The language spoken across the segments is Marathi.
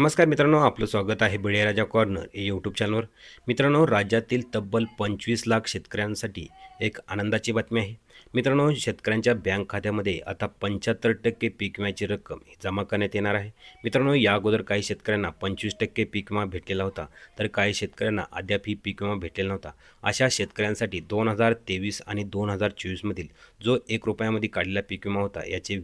नमस्कार मित्रांनो आपलं स्वागत आहे बळीराजा कॉर्नर या यूट्यूब चॅनलवर मित्रांनो राज्यातील तब्बल पंचवीस लाख शेतकऱ्यांसाठी एक आनंदाची बातमी आहे. मित्रांनो शेतकऱ्यांच्या बँक खात्यामध्ये आता पंच्याहत्तर टक्के पीक विम्याची रक्कम जमा करण्यात येणार आहे. मित्रांनो या अगोदर काही शेतकऱ्यांना पंचवीस टक्के पीक विमा भेटलेला होता तर काही शेतकऱ्यांना अद्याप ही पीक विमा भेटलेला नव्हता. अशा शेतकऱ्यांसाठी दोन हजार तेवीस आणि दोन हजार चोवीसमधील जो एक रुपयामध्ये काढलेला पीक विमा होता याचे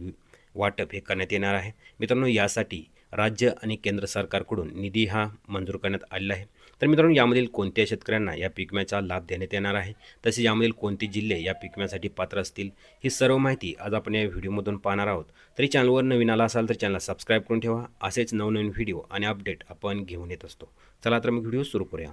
वाटप हे करण्यात येणार आहे. मित्रांनो यासाठी राज्य आणि केंद्र सरकारकडून निधी हा मंजूर करण्यात आलेला आहे. तर मित्रांनो यामधील कोणत्या शेतकऱ्यांना या पीक विम्याचा लाभ देण्यात येणार आहे? तसेच यामधील कोणते जिल्हे या पीक विम्यासाठी पात्र असतील? ही सर्व माहिती आज आपण या व्हिडिओमधून पाहणार आहोत. तरी चॅनलवर नवीन आला असाल तर चॅनलला सबस्क्राईब करून ठेवा. असेच नवनवीन व्हिडिओ आणि अपडेट आपण घेऊन येत असतो. चला तर मग व्हिडिओ सुरू करूया.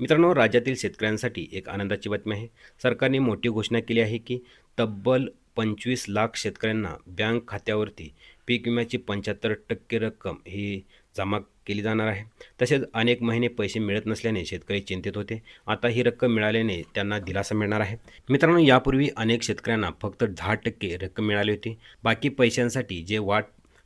मित्रांनो राज्यातील शेतकऱ्यांसाठी एक आनंदाची बातमी आहे. सरकारने मोठी घोषणा केली आहे की तब्बल पंचवीस लाख शेतकऱ्यांना बँक खात्यावरती पीक विम्याची पंच्याहत्तर टक्के रक्कम ही जमा केली जाणार आहे. तसेच अनेक महिने पैसे मिळत नसल्याने शेतकरी चिंतित होते. आता ही रक्कम मिळाल्याने त्यांना दिलासा मिळणार आहे. मित्रांनो यापूर्वी अनेक शेतकऱ्यांना फक्त दहा टक्के रक्कम मिळाली होती. बाकी पैशांसाठी जे वाट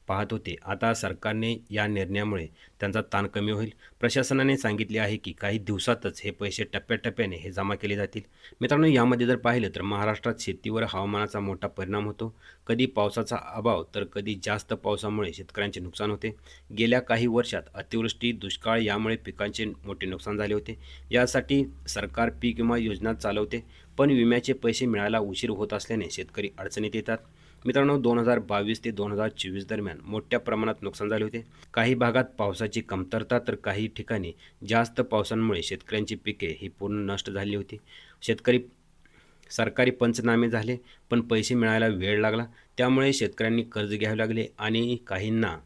पाहत होते. आता सरकारने या निर्णयामुळे त्यांचा ताण कमी होईल. प्रशासनाने सांगितले आहे की काही दिवसातच हे पैसे टप्प्याटप्प्याने हे जमा केले जातील. मित्रांनो यामध्ये जर पाहिलं तर महाराष्ट्रात शेतीवर हवामानाचा मोठा परिणाम होतो. कधी पावसाचा अभाव तर कधी जास्त पावसामुळे शेतकऱ्यांचे नुकसान होते. गेल्या काही वर्षात अतिवृष्टी दुष्काळ यामुळे पिकांचे मोठे नुकसान झाले होते. यासाठी सरकार पीक विमा योजना चालवते पण विम्याचे पैसे मिळायला उशीर होत असल्याने शेतकरी अडचणीत येतात. मित्रांनो दोन हजार बावीस ते दोन हजार चोवीस दरम्यान मोठ्या प्रमाणात नुकसान झाले होते. काही भागात पावसाची कमतरता तर काही ठिकाणी जास्त पावसांमुळे शेतकऱ्यांची पिके ही पूर्ण नष्ट झाली होती. शेतकरी सरकारी पंचनामे झाले पण पैसे मिळायला वेळ लागला. त्यामुळे शेतकऱ्यांनी कर्ज घ्यावे लागले आणि काहींना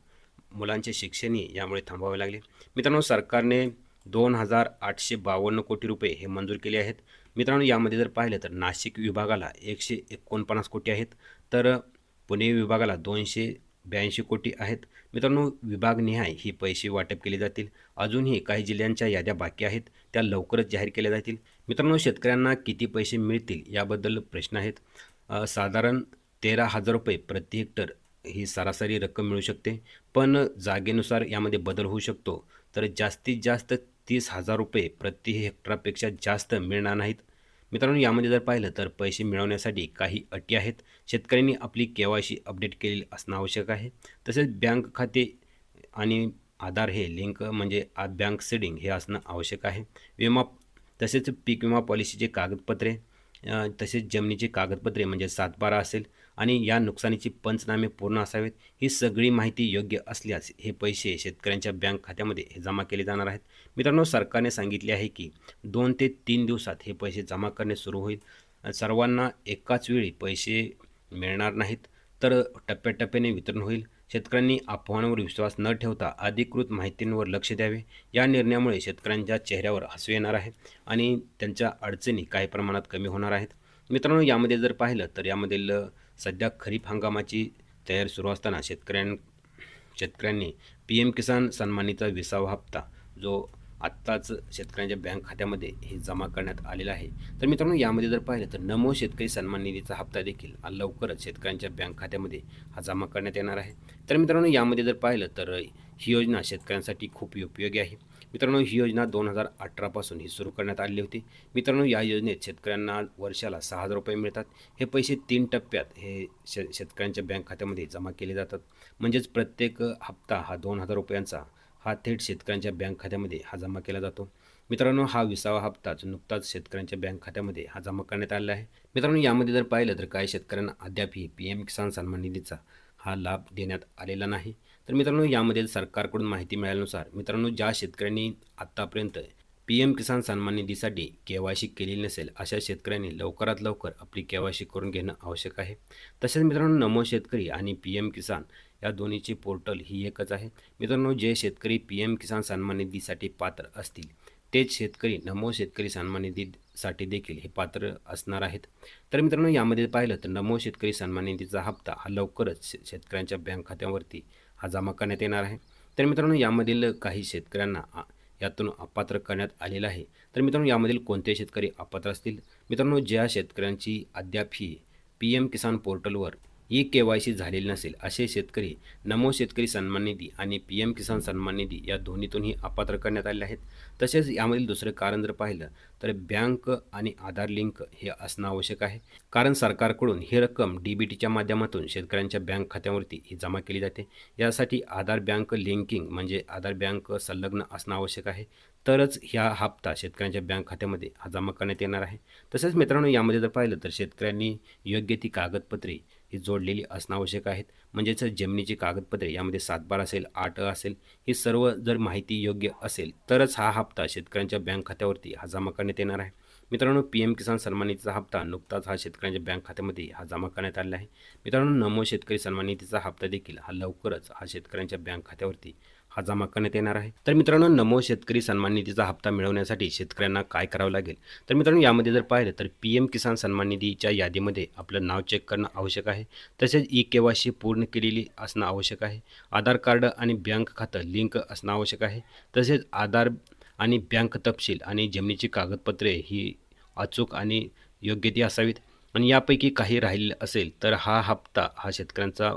मुलांचे शिक्षणही यामुळे थांबवावे लागले. मित्रांनो सरकारने दोन हजार आठशे बावन्न कोटी रुपये हे मंजूर केले आहेत. मित्रांनो यामध्ये जर पाहिलं तर नाशिक विभागाला एकशे एकोणपन्नास कोटी आहेत. तर पुणे विभागाला दोनशे ब्याऐंशी कोटी आहेत. मित्रांनो विभागनिहाय ही पैसे वाटप केले जातील. अजूनही काही जिल्ह्यांच्या याद्या बाकी आहेत. त्या लवकरच जाहीर केल्या जातील. मित्रांनो शेतकऱ्यांना किती पैसे मिळतील याबद्दल प्रश्न आहेत. साधारण तेरा हजार रुपये प्रति हेक्टर ही सरासरी रक्कम मिळू शकते. पण जागेनुसार यामध्ये बदल होऊ शकतो. तर जास्तीत जास्त तीस हजार रुपये प्रति हेक्टरपेक्षा जास्त मिळणार नाहीत. मित्रांनो यामध्ये जर पाहिलं तर पैसे मिळवण्यासाठी काही अटी आहेत. शेतकऱ्यांनी आपली के वाय सी अपडेट केलेली असणं आवश्यक आहे. तसेच बँक खाते आणि आधार हे लिंक म्हणजे आ बँक सेडिंग हे असणं आवश्यक आहे. विमा तसेच पीक विमा पॉलिसीचे कागदपत्रे तसेच जमिनीचे कागदपत्रे म्हणजे सातबारा असेल. आणि या नुकसानीची पंचनामे पूर्ण असावेत ही सगळी माहिती योग्य असल्यास हे पैसे शेतकऱ्यांच्या बँक खात्यामध्ये जमा केले जाणार आहेत. मित्रांनो सरकारने सांगितले आहे की दोन ते तीन दिवसात हे पैसे जमा करणे सुरू होईल. सर्वांना एकाच वेळी पैसे मिळणार नाहीत तर टप्प्याटप्प्याने वितरण होईल. शेतकऱ्यांनी अफवांवर विश्वास न ठेवता अधिकृत माहितींवर लक्ष द्यावे. या निर्णयामुळे शेतकऱ्यांच्या चेहऱ्यावर हसू येणार आहे आणि त्यांच्या अडचणी काही प्रमाणात कमी होणार आहेत. मित्रांनो यामध्ये जर पाहिलं तर यामधील सध्या खरीप हंगामाची तयारी सुरू असताना शेतकऱ्यां शेतकऱ्यांनी पी एम किसान सन्मानीचा विसावा हप्ता जो आत्ताच शेतकऱ्यांच्या बँक खात्यामध्ये हे जमा करण्यात आलेला आहे. तर मित्रांनो यामध्ये जर पाहिलं तर नमो शेतकरी सन्मान निधीचा हप्ता देखील लवकरच शेतकऱ्यांच्या बँक खात्यामध्ये हा जमा करण्यात येणार आहे. तर मित्रांनो यामध्ये जर पाहिलं तर ही योजना शेतकऱ्यांसाठी खूप उपयोगी आहे. मित्रांनो ही योजना दोन हजार अठरापासून ही सुरू करण्यात आली होती. मित्रांनो या योजनेत शेतकऱ्यांना वर्षाला सहा हजार रुपये मिळतात. हे पैसे तीन टप्प्यात हे शे शेतकऱ्यांच्या बँक खात्यामध्ये जमा केले जातात. म्हणजेच प्रत्येक हप्ता हा दोन हजार रुपयांचा हा थेट शेतकऱ्यांच्या बँक खात्यामध्ये हा जमा केला जातो. मित्रांनो हा विसावा हप्ताच नुकताच शेतकऱ्यांच्या बँक खात्यामध्ये हा जमा करण्यात आलेला आहे. मित्रांनो यामध्ये जर पाहिलं तर काही शेतकऱ्यांना अद्यापही पी एम किसान सन्मान निधीचा हा लाभ देण्यात आलेला नाही. तर मित्रांनो यामध्ये सरकारकडून माहिती मिळाल्यानुसार मित्रांनो ज्या शेतकऱ्यांनी आत्तापर्यंत पी एम किसान सन्मान निधीसाठी के वाय सी केलेली नसेल अशा शेतकऱ्यांनी लवकरात लवकर आपली के वाय सी करून घेणं आवश्यक आहे. तसेच मित्रांनो नमो शेतकरी आणि पी एम किसान या दोन्हीची पोर्टल ही एकच आहे. मित्रांनो जे शेतकरी पी एम किसान सन्मान निधीसाठी पात्र असतील तेच शेतकरी नमो शेतकरी सन्मान निधीसाठी देखील हे पात्र असणार आहेत. तर मित्रांनो यामध्ये पाहिलं तर नमो शेतकरी सन्मान निधीचा हप्ता हा लवकरच शेतकऱ्यांच्या बँक खात्यावरती हा जमा करण्यात येणार आहे. तर मित्रांनो यामधील काही शेतकऱ्यांना यातून अपात्र करण्यात आलेलं आहे. तर मित्रांनो यामधील कोणते शेतकरी अपात्र असतील? मित्रांनो ज्या शेतकऱ्यांची अद्याप ही पी एम किसान पोर्टलवर ई के वाय सी झालेली नसेल असे शेतकरी नमो शेतकरी सन्मान निधी आणि पी एम किसान सन्मान निधी या दोन्हीतूनही अपात्र करण्यात आले आहेत. तसेच यामधील दुसरं कारण जर पाहिलं तर बँक आणि आधार लिंक हे असणं आवश्यक आहे. कारण सरकारकडून ही रक्कम डी बी टीच्या माध्यमातून शेतकऱ्यांच्या बँक खात्यावरती ही जमा केली जाते. यासाठी आधार बँक लिंकिंग म्हणजे आधार बँक संलग्न असणं आवश्यक आहे. तरच ह्या हप्ता शेतकऱ्यांच्या बँक खात्यामध्ये हा जमा करण्यात येणार आहे. तसेच मित्रांनो यामध्ये जर पाहिलं तर शेतकऱ्यांनी योग्य ती कागदपत्रे ही जोडलेली असणं आवश्यक आहेत. म्हणजेच जमिनीची कागदपत्रे यामध्ये सातबार असेल आठ असेल ही सर्व जर माहिती योग्य असेल तरच हा हप्ता शेतकऱ्यांच्या बँक खात्यावरती हा जमा करण्यात येणार आहे. मित्रांनो पी एम किसान सन्माननिधीचा हप्ता नुकताच हा शेतकऱ्यांच्या बँक खात्यामध्ये हा जमा करण्यात आलेला आहे. मित्रांनो नमो शेतकरी सन्मान निधीचा हप्ता देखील हा लवकरच हा शेतकऱ्यांच्या बँक खात्यावरती हा जमा करण्यात येणार आहे. तर मित्रांनो नमो शेतकरी सन्मान निधीचा हप्ता मिळवण्यासाठी शेतकऱ्यांना काय करावं लागेल? तर मित्रांनो यामध्ये जर पाहिलं तर पी एम किसान सन्मान निधीच्या यादीमध्ये आपलं नाव चेक करणं आवश्यक आहे. तसेच ई के सी पूर्ण केलेली असणं आवश्यक आहे. आधार कार्ड आणि बँक खातं लिंक असणं आवश्यक आहे. तसेच आधार आणि बँक तपशील आणि जमिनीची कागदपत्रे ही अचूक आणि योग्य ती असावीत. आणि यापैकी काही राहिलेलं असेल तर हा हप्ता हा शेतकऱ्यांचा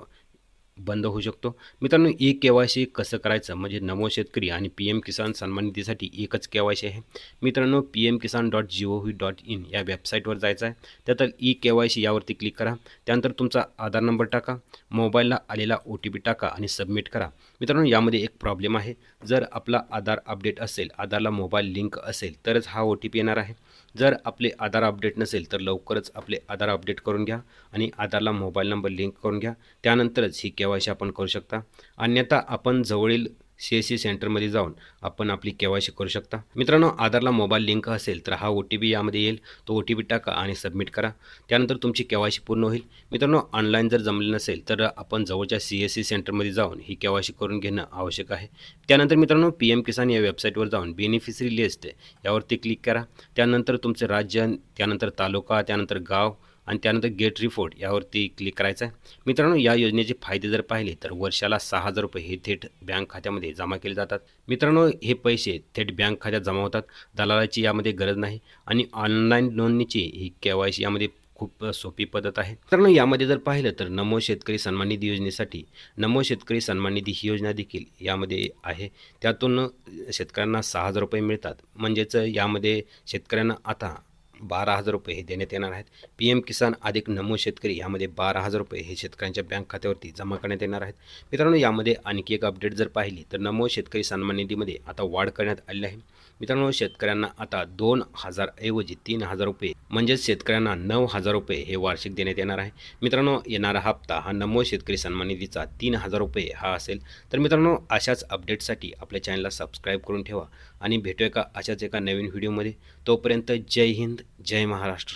बंद होऊ शकतो. मित्रांनो ई के वाय सी कसं करायचं? म्हणजे नमो शेतकरी आणि पी एम किसान सन्मान निधीसाठी एकच के वाय सी आहे. मित्रांनो P M Kisan dot G O V dot in या वेबसाईटवर जायचं आहे. त्यात ई के वाय सी यावरती क्लिक करा. त्यानंतर तुमचा आधार नंबर टाका. मोबाईलला आलेला ओ टी पी टाका आणि सबमिट करा. मित्रांनो यामध्ये एक प्रॉब्लेम आहे. जर आपला आधार अपडेट असेल आधारला मोबाईल लिंक असेल तरच हा ओ टी पी येणार आहे. जर आपले आधार अपडेट नसेल तर लवकरच आपले आधार अपडेट करून घ्या आणि आधारला मोबाईल नंबर लिंक करून घ्या. त्यानंतरच ही के वाय सी आपण करू शकता. अन्यथा आपण जवळील सी एस सी सेंटरमध्ये जाऊन आपण आपली के वाय सी करू शकता. मित्रांनो आधारला मोबाईल लिंक असेल तर हा ओ टी पी यामध्ये येईल. तो ओ टी पी टाका आणि सबमिट करा. त्यानंतर तुमची के वाय सी पूर्ण होईल. मित्रांनो ऑनलाईन जर जमले नसेल तर आपण जवळच्या सी एस सी सेंटरमध्ये जाऊन ही के वाय सी करून घेणं आवश्यक आहे. त्यानंतर मित्रांनो पी एम किसान या वेबसाईटवर जाऊन बेनिफिशरी लिस्ट यावरती क्लिक करा. त्यानंतर तुमचं राज्य त्यानंतर तालुका त्यानंतर गाव आणि त्यानंतर गेट रिपोर्ट यावरती क्लिक करायचं आहे मित्रांनो या योजनेचे फायदे जर पाहिले तर वर्षाला सहा हजार रुपये हे थेट बँक खात्यामध्ये जमा केले जातात. मित्रांनो हे पैसे थेट बँक खात्यात जमा होतात. दलालाची यामध्ये गरज नाही आणि ऑनलाईन नोंदणीची ही के वाय सी यामध्ये खूप सोपी पद्धत आहे. मित्रांनो यामध्ये जर पाहिलं तर नमो शेतकरी सन्मान निधी योजनेसाठी नमो शेतकरी सन्मान निधी ही योजना देखील यामध्ये आहे. त्यातून शेतकऱ्यांना सहा हजार रुपये मिळतात. म्हणजेच यामध्ये शेतकऱ्यांना आता बारा हजार रुपये हे देण्यात येणार आहेत. पी एम किसान अधिक नमो शेतकरी यामध्ये बारा हजार रुपये हे शेतकऱ्यांच्या बँक खात्यावरती जमा करण्यात येणार आहेत. मित्रांनो यामध्ये आणखी एक अपडेट जर पाहिली तर नमो शेतकरी सन्मान निधीमध्ये आता वाढ करण्यात आली आहे. मित्रांनो शेतकऱ्यांना आता दोन हजार ऐवजी तीन हजार रुपये म्हणजेच शेतकऱ्यांना नऊ हजार रुपये हे वार्षिक देण्यात येणार आहे. मित्रांनो येणारा हप्ता हा नमो शेतकरी सन्मान निधीचा तीन हजार रुपये हा असेल. तर मित्रांनो अशाच अपडेटसाठी आपल्या चॅनलला सबस्क्राईब करून ठेवा आणि भेटूया का अशाच एका नवीन व्हिडिओमध्ये. तोपर्यंत जय हिंद जय महाराष्ट्र.